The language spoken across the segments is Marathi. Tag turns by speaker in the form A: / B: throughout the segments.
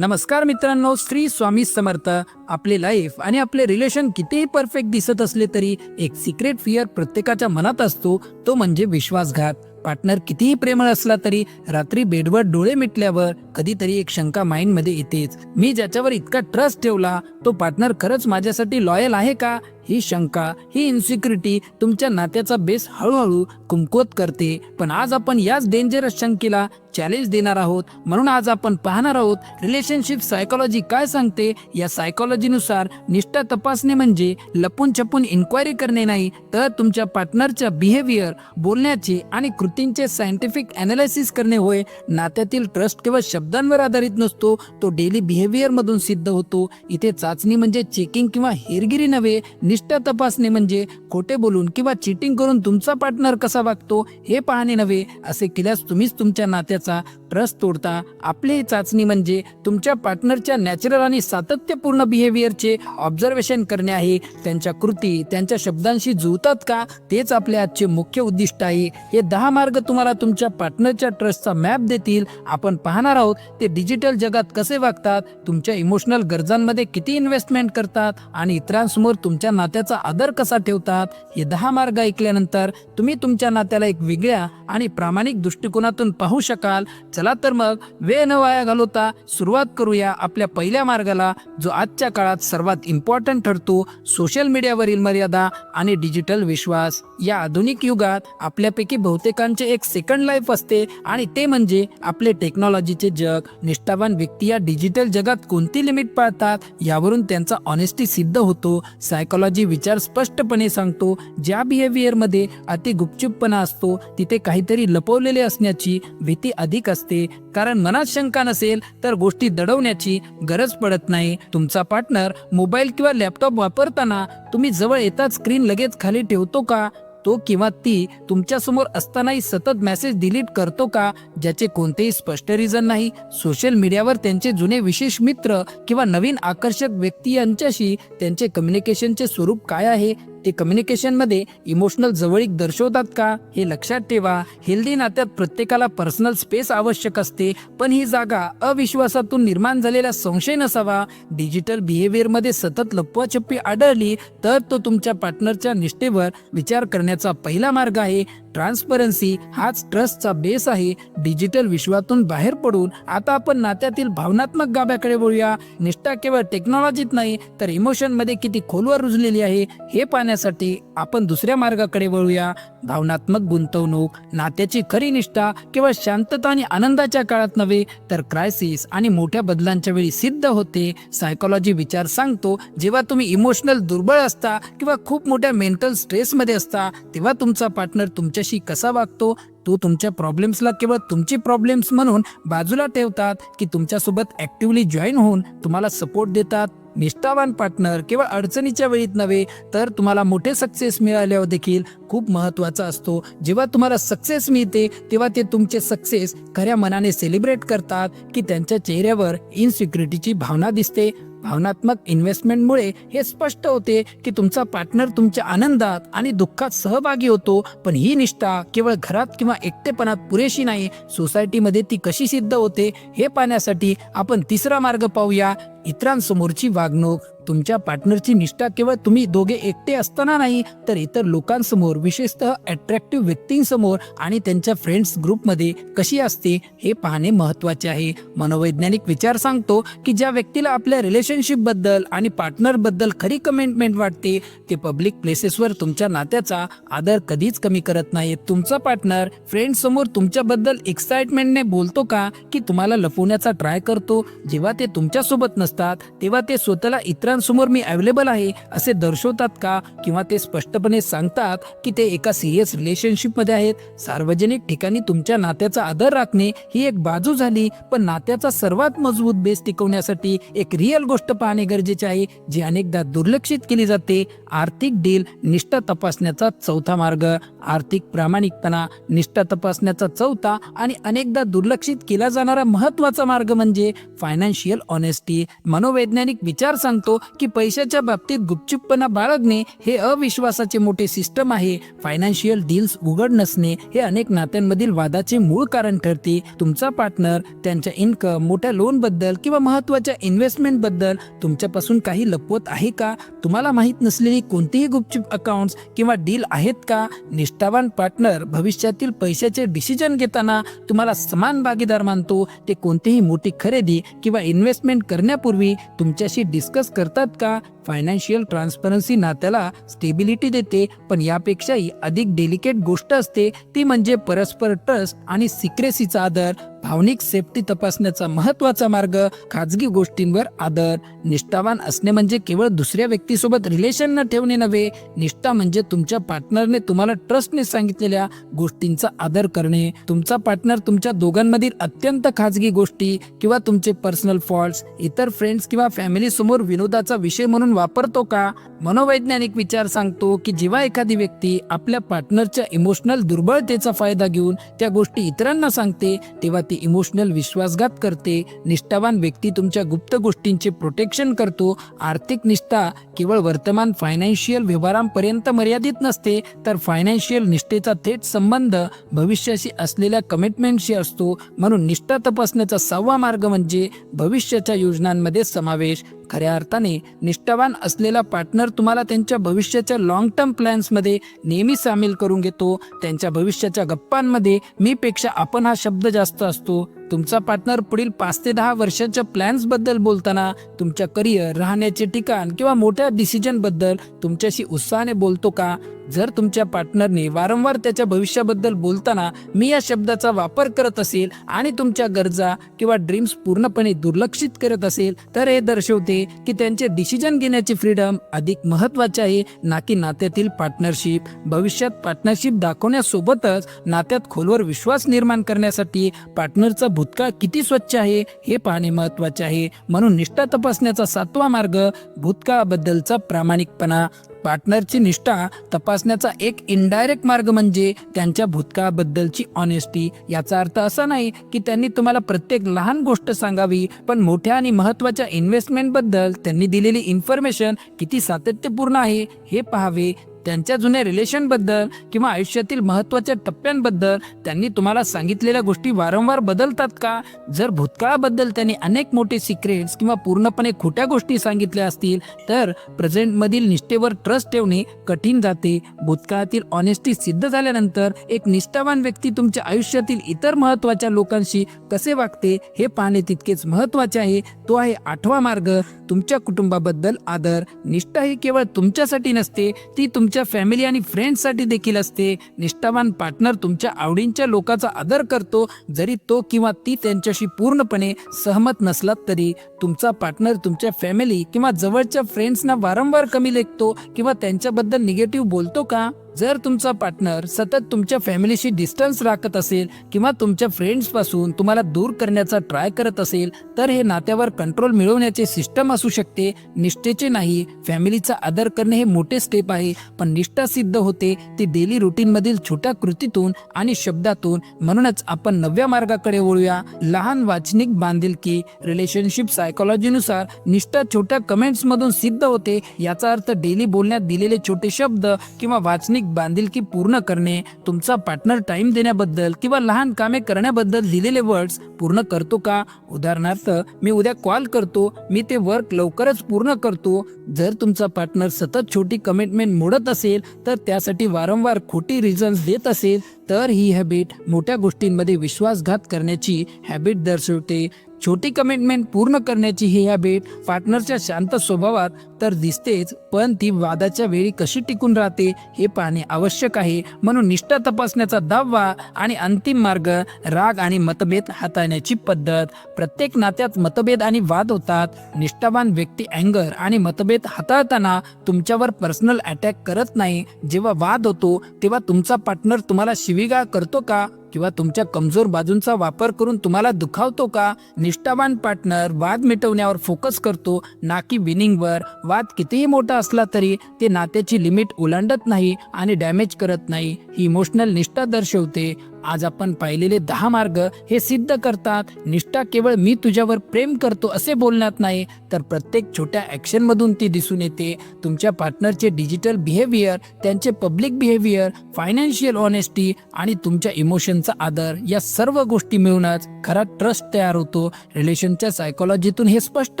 A: नमस्कार मित्रांनो श्री स्वामी समर्थ. आपले लाईफ आणि आपले रिलेशन कितीही परफेक्ट दिसत असले तरी एक सिक्रेट फिअर प्रत्येकाच्या मनात असतो तो म्हणजे विश्वासघात. पार्टनर कितीही प्रेमळ असला तरी रात्री बेडवर डोळे मिटल्यावर कधीतरी एक शंका माइंडमध्ये येतेच. मी ज्याच्यावर इतका ट्रस्ट ठेवला तो पार्टनर खरंच माझ्यासाठी लॉयल आहे का? ही शंका ही इन्सिक्युरिटी तुमच्या नात्याचा बेस हळूहळू कुमकुवत करते. पण आज आपण याच डेंजरस शंकेला चॅलेंज देणार आहोत. म्हणून आज आपण पाहणार आहोत रिलेशनशिप सायकोलॉजी काय सांगते? या सायकोलॉजीनुसार निष्ठा तपासणे म्हणजे लपून छपून इन्क्वायरी करणे नाही तर तुमच्या पार्टनरच्या बिहेवियर बोलण्याचे आणि कृतींचे सायंटिफिक अनालिसिस करणे होय. नात्यातील ट्रस्ट केवळ शब्दांवर आधारित नसतो तो डेली बिहेवियरमधून सिद्ध होतो. इथे चाचणी म्हणजे चेकिंग किंवा हेरगिरी नव्हे निष्ठा तपासणे म्हणजे खोटे बोलून किंवा चिटिंग करून तुमचा पार्टनर कसा वागतो हे पाहणे नव्हे असे केल्यास तुम्हीच तुमच्या नात्याचा ट्रस्ट तोडता. आपली ही चाचणी म्हणजे तुमच्या पार्टनरच्या नॅचरल आणि सातत्यपूर्ण बिहेवियरचे ऑब्झर्वेशन करणे आहे. त्यांच्या कृती त्यांच्या शब्दांशी जुळतात का तेच आपले आजचे मुख्य उद्दिष्ट आहे. हे दहा मार्ग तुम्हाला तुमच्या पार्टनरच्या ट्रस्टचा मॅप देतील. आपण पाहणार आहोत ते डिजिटल जगात कसे वागतात तुमच्या इमोशनल गरजांमध्ये किती इन्व्हेस्टमेंट करतात आणि इतरांसमोर तुमच्या नात्याचा आदर कसा ठेवतात हे दहा मार्ग ऐकल्यानंतर तुम्ही तुमच्या नात्याला एक वेगळ्या आणि प्रामाणिक दृष्टिकोनातून पाहू शकाल. चला तर मग वेळ न वाया घालवता सुरुवात करूया आपल्या पहिल्या मार्गाला जो आजच्या काळात सर्वात इम्पॉर्टंट ठरतो सोशल मीडियावरील मर्यादा आणि डिजिटल विश्वास. या आधुनिक युगात आपल्यापैकी बहुतेकांचे एक सेकंड लाईफ असते आणि ते म्हणजे आपले टेक्नॉलॉजीचे जग. निष्ठावान व्यक्ती या डिजिटल जगात कोणती लिमिट पाळतात यावरून त्यांचा ऑनेस्टी सिद्ध होतो. सायकोलॉजी विचार स्पष्टपणे सांगतो ज्या बिहेवियरमध्ये अति गुपचूपपणा असतो तिथे काहीतरी लपवलेले असण्याची भीती अधिक असते. कारण मनात शंका नसेल तर गोष्टी दडवण्याची गरज पडत नाही. तुमचा पार्टनर मोबाईल किंवा लॅपटॉप वापरताना तुम्ही जवळ येताच स्क्रीन लगेच खाली ठेवतो का? तो किंवा ती तुमच्यासमोर असतानाही सतत मेसेज डिलीट करतो का ज्याचे कोणतेही स्पष्ट रिझन नाही? सोशल मीडियावर त्यांचे जुने विशेष मित्र किंवा नवीन आकर्षक व्यक्ती यांच्याशी त्यांचे कम्युनिकेशनचे स्वरूप काय आहे? ते कम्युनिकेशनमध्ये इमोशनल जवळीक दर्शवतात का हे लक्षात ठेवा. हेल्दी नात्यात प्रत्येकाला पर्सनल स्पेस आवश्यक असते पण ही जागा अविश्वासातून निर्माण झालेला संशय नसावा. डिजिटल बिहेवियरमध्ये सतत लपवाछप्पी आढळली तर तो तुमच्या पार्टनरच्या निष्ठेवर विचार करण्याचा पहिला मार्ग आहे. ट्रान्सपरन्सी हाच ट्रस्टचा बेस आहे. डिजिटल विश्वातून बाहेर पडून आता आपण नात्यातील भावनात्मक गाभ्याकडे बोलूया निष्ठा केवळ टेक्नॉलॉजीत नाही तर इमोशनमध्ये किती खोलवर रुजलेली आहे हे पाहण्यासाठी आपण दुसऱ्या मार्गाकडे वळूया. भावनात्मक गुंतवणूक नात्याची खरी निष्ठा केवळ शांतता आणि आनंदाच्या काळात नव्हे तर क्रायसिस आणि मोठ्या बदलांच्या वेळी सिद्ध होते सायकोलॉजी विचार सांगतो जेव्हा तुम्ही इमोशनल दुर्बळ असता किंवा खूप मोठ्या मेंटल स्ट्रेसमध्ये असता तेव्हा तुमचा पार्टनर तुमच्याशी कसा वागतो तो तुमच्या प्रॉब्लेम्सला केवळ तुमची प्रॉब्लेम्स म्हणून बाजूला ठेवतात की तुमच्यासोबत ॲक्टिव्हली जॉईन होऊन तुम्हाला सपोर्ट देतात. निष्ठावान पार्टनर केवळ अडचणीच्या वेळीत नव्हे तर तुम्हाला मोठे सक्सेस मिळाल्यावर देखील खूप महत्त्वाचा असतो. जेव्हा तुम्हाला सक्सेस मिळते तेव्हा ते तुमचे सक्सेस खऱ्या मनाने सेलिब्रेट करतात की त्यांच्या चेहऱ्यावर इनसिक्युरिटीची भावना दिसते. भावनात्मक इन्व्हेस्टमेंटमुळे हे स्पष्ट होते की तुमचा पार्टनर तुमच्या आनंदात आणि दुःखात सहभागी होतो पण ही निष्ठा केवळ घरात किंवा एकटेपणात पुरेशी नाही. सोसायटीमध्ये ती कशी सिद्ध होते हे पाहण्यासाठी आपण तिसरा मार्ग पाहूया. इतरांसमोरची वागणूक. तुमच्या पार्टनरची निष्ठा केवळ तुम्ही दोघे एकटे असताना नाही तर इतर लोकांसमोर विशेषतः अट्रॅक्टिव्ह व्यक्तींसमोर आणि त्यांच्या फ्रेंड्स ग्रुपमध्ये कशी असते हे पाहणे महत्त्वाचे आहे. मनोवैज्ञानिक विचार सांगतो की ज्या व्यक्तीला आपल्या रिलेशनशिपबद्दल आणि पार्टनरबद्दल खरी कमेंटमेंट वाटते ते पब्लिक प्लेसेसवर तुमच्या नात्याचा आदर कधीच कमी करत नाहीत. तुमचा पार्टनर फ्रेंड समोर तुमच्याबद्दल एक्साइटमेंटने बोलतो का की तुम्हाला लपवण्याचा ट्राय करतो जेव्हा ते तुमच्यासोबत नसतात तेव्हा ते स्वतःला इतरांसमोर मी अवेलेबल आहे असे दर्शवतात का? किंवा ते स्पष्टपणे सांगतात की ते एका सिरियस रिलेशनशिपमध्ये आहेत? सार्वजनिक ठिकाणी तुमच्या नात्याचा आदर राखणे ही एक बाजू झाली पण नात्याचा सर्वात मजबूत बेस टिकवण्यासाठी एक रिअल गोष्ट पाहणे गरजेचे आहे जी अनेकदा दुर्लक्षित केली जाते. आर्थिक डील निष्ठा तपासण्याचा चौथा मार्ग. आर्थिक प्रामाणिकपणा निष्ठा तपासण्याचा चौथा आणि अनेकदा दुर्लक्षित केला जाणारा महत्त्वाचा मार्ग म्हणजे फायनान्शियल ऑनेस्टी मनोवैज्ञानिक विचार सांगतो की पैशाच्या बाबतीत गुपचुपपणा बाळगणे हे अविश्वासाचे मोठे सिस्टम आहे. फायनान्शियल डील्स उघड नसणे हे अनेक नात्यांमधील वादाचे मूळ कारण ठरते. तुमचा पार्टनर त्यांच्या इन्कम मोठ्या लोनबद्दल किंवा महत्त्वाच्या इन्व्हेस्टमेंटबद्दल तुमच्यापासून काही लपवत आहे का? तुम्हाला माहीत नसलेली कोणतीही गुपचूप अकाउंट्स किंवा डील आहेत का? निष्ठावान पार्टनर भविष्यातील पैशाचे डिसिजन घेताना तुम्हाला समान भागीदार मानतो. ते कोणतीही मोठी खरेदी किंवा इन्व्हेस्टमेंट करण्यापूर्वी तुमच्याशी डिस्कस करतात. का? फायनान्शियल ट्रान्सपरन्सी नात्याला स्टेबिलिटी देते पण यापेक्षाही अधिक डेलिकेट गोष्ट असते ती म्हणजे परस्पर ट्रस्ट आणि सिक्रेसीचा आदर. भावनिक सेफ्टी तपासण्याचा महत्त्वाचा मार्ग खाजगी गोष्टींवर आदर निष्ठावान असणे म्हणजे केवळ दुसऱ्या व्यक्तीसोबत रिलेशन न ठेवणे नव्हे निष्ठा म्हणजे तुमच्या पार्टनरने तुम्हाला ट्रस्टने सांगितलेल्या गोष्टींचा आदर करणे. तुमचा पार्टनर तुमच्या दोघांमधील अत्यंत खाजगी गोष्टी किंवा तुमचे पर्सनल फॉल्ट्स इतर फ्रेंड्स किंवा फॅमिली समोर विनोदाचा विषय म्हणून वापरतो का? मनोवैज्ञानिक विचार सांगतो की जेव्हा एखादी व्यक्ती आपल्या पार्टनरच्या इमोशनल दुर्बळतेचा फायदा घेऊन त्या गोष्टी इतरांना सांगते तेव्हा ती इमोशनल विश्वासघात करते निष्ठावान व्यक्ती तुमच्या गुप्त गोष्टींचे प्रोटेक्शन करतो आर्थिक निष्ठा केवळ वर्तमान फायनान्शियल व्यवहारांपर्यंत मर्यादित नसते तर फायनान्शियल निष्ठेचा थेट संबंध भविष्याशी असलेल्या कमिटमेंटशी असतो. म्हणून निष्ठा तपासण्याचा सहावा मार्ग म्हणजे भविष्याच्या योजनांमध्ये समावेश. खऱ्या अर्थाने निष्ठावान असलेला पार्टनर तुम्हाला त्यांच्या भविष्याच्या लॉंग टर्म प्लॅन्समध्ये नेहमी सामील करून घेतो. त्यांच्या भविष्याच्या गप्पांमध्ये मी पेक्षा आपण हा शब्द जास्त असतो. तुमचा पार्टनर पुढील पाच ते दहा वर्षाच्या प्लॅन्सबद्दल बोलताना तुमच्या करिअर राहण्याचे ठिकाण किंवा मोठ्या डिसिजनबद्दल तुमच्याशी उत्साहाने बोलतो का? जर तुमच्या पार्टनरने वारंवार त्याच्या भविष्याबद्दल बोलताना मी या शब्दाचा वापर करत असेल आणि तुमच्या गरजा किंवा ड्रीम्स पूर्णपणे दुर्लक्षित करत असेल तर हे दर्शवते की त्यांचे डिसिजन घेण्याची फ्रीडम अधिक महत्त्वाचे आहे. ना की नात्यातील पार्टनरशिप भविष्यात पार्टनरशिप दाखवण्यासोबतच नात्यात खोलवर विश्वास निर्माण करण्यासाठी पार्टनरचा भूतकाळ किती स्वच्छ आहे हे पाहणे महत्त्वाचे आहे. म्हणून निष्ठा तपासण्याचा सातवा मार्ग भूतकाळाबद्दलचा प्रामाणिकपणा. पार्टनरची निष्ठा तपासण्याचा एक इनडायरेक्ट मार्ग म्हणजे त्यांच्या भूतकाळाबद्दलची ऑनेस्टी याचा अर्थ असा नाही की त्यांनी तुम्हाला प्रत्येक लहान गोष्ट सांगावी पण मोठ्या आणि महत्त्वाच्या इन्व्हेस्टमेंटबद्दल त्यांनी दिलेली इन्फॉर्मेशन किती सातत्यपूर्ण आहे हे पाहावे. त्यांच्या जुन्या रिलेशनबद्दल किंवा आयुष्यातील महत्त्वाच्या टप्प्यांबद्दल त्यांनी तुम्हाला सांगितलेल्या गोष्टी वारंवार बदलतात का? जर भूतकाळाबद्दल त्यांनी अनेक मोठे सिक्रेट्स किंवा पूर्णपणे खोट्या गोष्टी सांगितल्या असतील तर प्रेझेंटमधील निष्ठेवर ट्रस्ट ठेवणे कठीण जाते. भूतकाळातील ऑनेस्टी सिद्ध झाल्यानंतर एक निष्ठावान व्यक्ती तुमच्या आयुष्यातील इतर महत्त्वाच्या लोकांशी कसे वागते हे पाहणे तितकेच महत्त्वाचे आहे. तो आहे आठवा मार्ग. तुमच्या कुटुंबाबद्दल आदर. निष्ठा ही केवळ तुमच्यासाठी नसते ती तुमच्या फॅमिली आणि फ्रेंड्ससाठी देखील असते. निष्ठावान पार्टनर तुमच्या आवडींच्या लोकाचा आदर करतो. जरी तो किंवा ती त्यांच्याशी पूर्णपणे सहमत नसलात तरी तुमचा पार्टनर तुमच्या फॅमिली किंवा जवळच्या फ्रेंड्सना वारंवार कमी लेखतो किंवा त्यांच्याबद्दल निगेटिव्ह बोलतो का? जर तुमचा पार्टनर सतत तुमच्या फॅमिलीशी डिस्टन्स राखत असेल किंवा तुमच्या फ्रेंड्सपासून तुम्हाला दूर करण्याचा ट्राय करत असेल तर हे नात्यावर कंट्रोल मिळवण्याचे सिस्टम असू शकते. निष्ठेचे नाही फॅमिलीचा आदर करणे हे मोठे स्टेप आहे. पण निष्ठा सिद्ध होते ती डेली रुटीनमधील छोट्या कृतीतून आणि शब्दातून म्हणूनच आपण नव्या मार्गाकडे वळूया. लहान वाचनिक बांधिलकी रिलेशनशिप सायकोलॉजीनुसार निष्ठा छोट्या कमेंट्समधून सिद्ध होते याचा अर्थ डेली बोलण्यात दिलेले छोटे शब्द किंवा वाचनिक बांधिलकी पूर्ण करणे तुमचा पार्टनर टाइम देण्याबद्दल किंवा लहान कामे करण्याबद्दल दिलेले वर्ड्स पूर्ण करतो का? उदाहरणार्थ मी उद्या कॉल करतो मी ते वर्क लवकरच पूर्ण करतो. जर तुमचा पार्टनर सतत छोटी कमिटमेंट मोडत असेल तर त्यासाठी वारंवार खोटी रिझन्स देत असेल तर ही हॅबिट मोठ्या गोष्टींमध्ये विश्वासघात करण्याची हॅबिट दर्शवते. छोटी कमिटमेंट पूर्ण करण्याची ही हॅबिट पार्टनरच्या शांत स्वभावात तर दिसतेच पण ती वादाच्या वेळी कशी टिकून राहते हे पाहणे आवश्यक आहे म्हणून निष्ठा तपासण्याचा दावा आणि अंतिम मार्ग राग आणि मतभेद हाताळण्याची पद्धत. प्रत्येक नात्यात मतभेद आणि वाद होतात. निष्ठावान व्यक्ती अँगर आणि मतभेद हाताळताना तुमच्यावर पर्सनल अटॅक करत नाही. जेव्हा वाद होतो तेव्हा तुमचा पार्टनर तुम्हाला शिवीगाळ करतो का? किंवा तुमच्या कमजोर बाजूंचा वापर करून तुम्हाला दुखावतो का? निष्ठावान पार्टनर वाद मिटवण्यावर फोकस करतो ना की विनिंगवर वाद कितीही मोठा असला तरी ते नात्याची लिमिट ओलांडत नाही आणि डॅमेज करत नाही. ही इमोशनल निष्ठा दर्शवते. आज आपण पाहिलेले दहा मार्ग हे सिद्ध करतात. निष्ठा केवळ मी तुझ्यावर प्रेम करतो असे बोलण्यात नाही तर प्रत्येक छोट्या ॲक्शनमधून ती दिसून येते. तुमच्या पार्टनरचे डिजिटल बिहेवियर त्यांचे पब्लिक बिहेवियर फायनान्शियल ऑनेस्टी आणि तुमच्या इमोशनचा आदर या सर्व गोष्टी मिळूनच खरा ट्रस्ट तयार होतो. रिलेशनच्या सायकोलॉजीतून हे स्पष्ट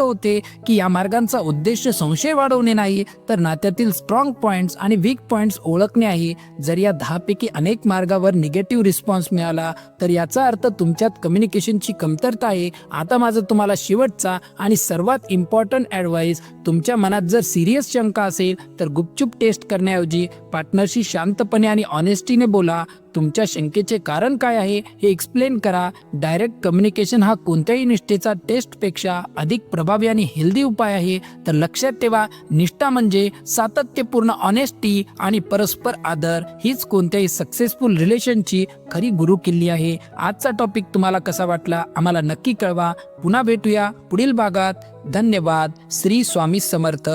A: होते की या मार्गांचा उद्देश संशय वाढवणे नाही तर नात्यातील स्ट्रॉंग पॉईंट्स आणि वीक पॉईंट्स ओळखणे आहे. जर या दहापैकी अनेक मार्गावर निगेटिव्ह रिस्पॉन्स मिळाला. तर याचा अर्थ तुमच्यात कम्युनिकेशनची कमतरता आहे. आता माझं तुम्हाला शेवटचा आणि सर्वात इम्पॉर्टंट ॲडवाईस तुमच्या मनात जर सिरियस शंका असेल तर गुपचूप टेस्ट करण्याऐवजी पार्टनरशी शांतपणे आणि ऑनेस्टीने बोला. तुमच्या शंकेचे कारण काय आहे हे एक्सप्लेन करा. डायरेक्ट कम्युनिकेशन हा कोणत्याही निष्ठेचा टेस्टपेक्षा अधिक प्रभावी आणि हेल्दी उपाय आहे. तर लक्षात ठेवा निष्ठा म्हणजे सातत्यपूर्ण ऑनेस्टी आणि परस्पर आदर. हीच कोणत्याही सक्सेसफुल रिलेशनची खरी गुरु किल्ली आहे. आजचा टॉपिक तुम्हाला कसा वाटला आम्हाला नक्की कळवा. पुन्हा भेटूया पुढील भागात. धन्यवाद. श्री स्वामी समर्थ.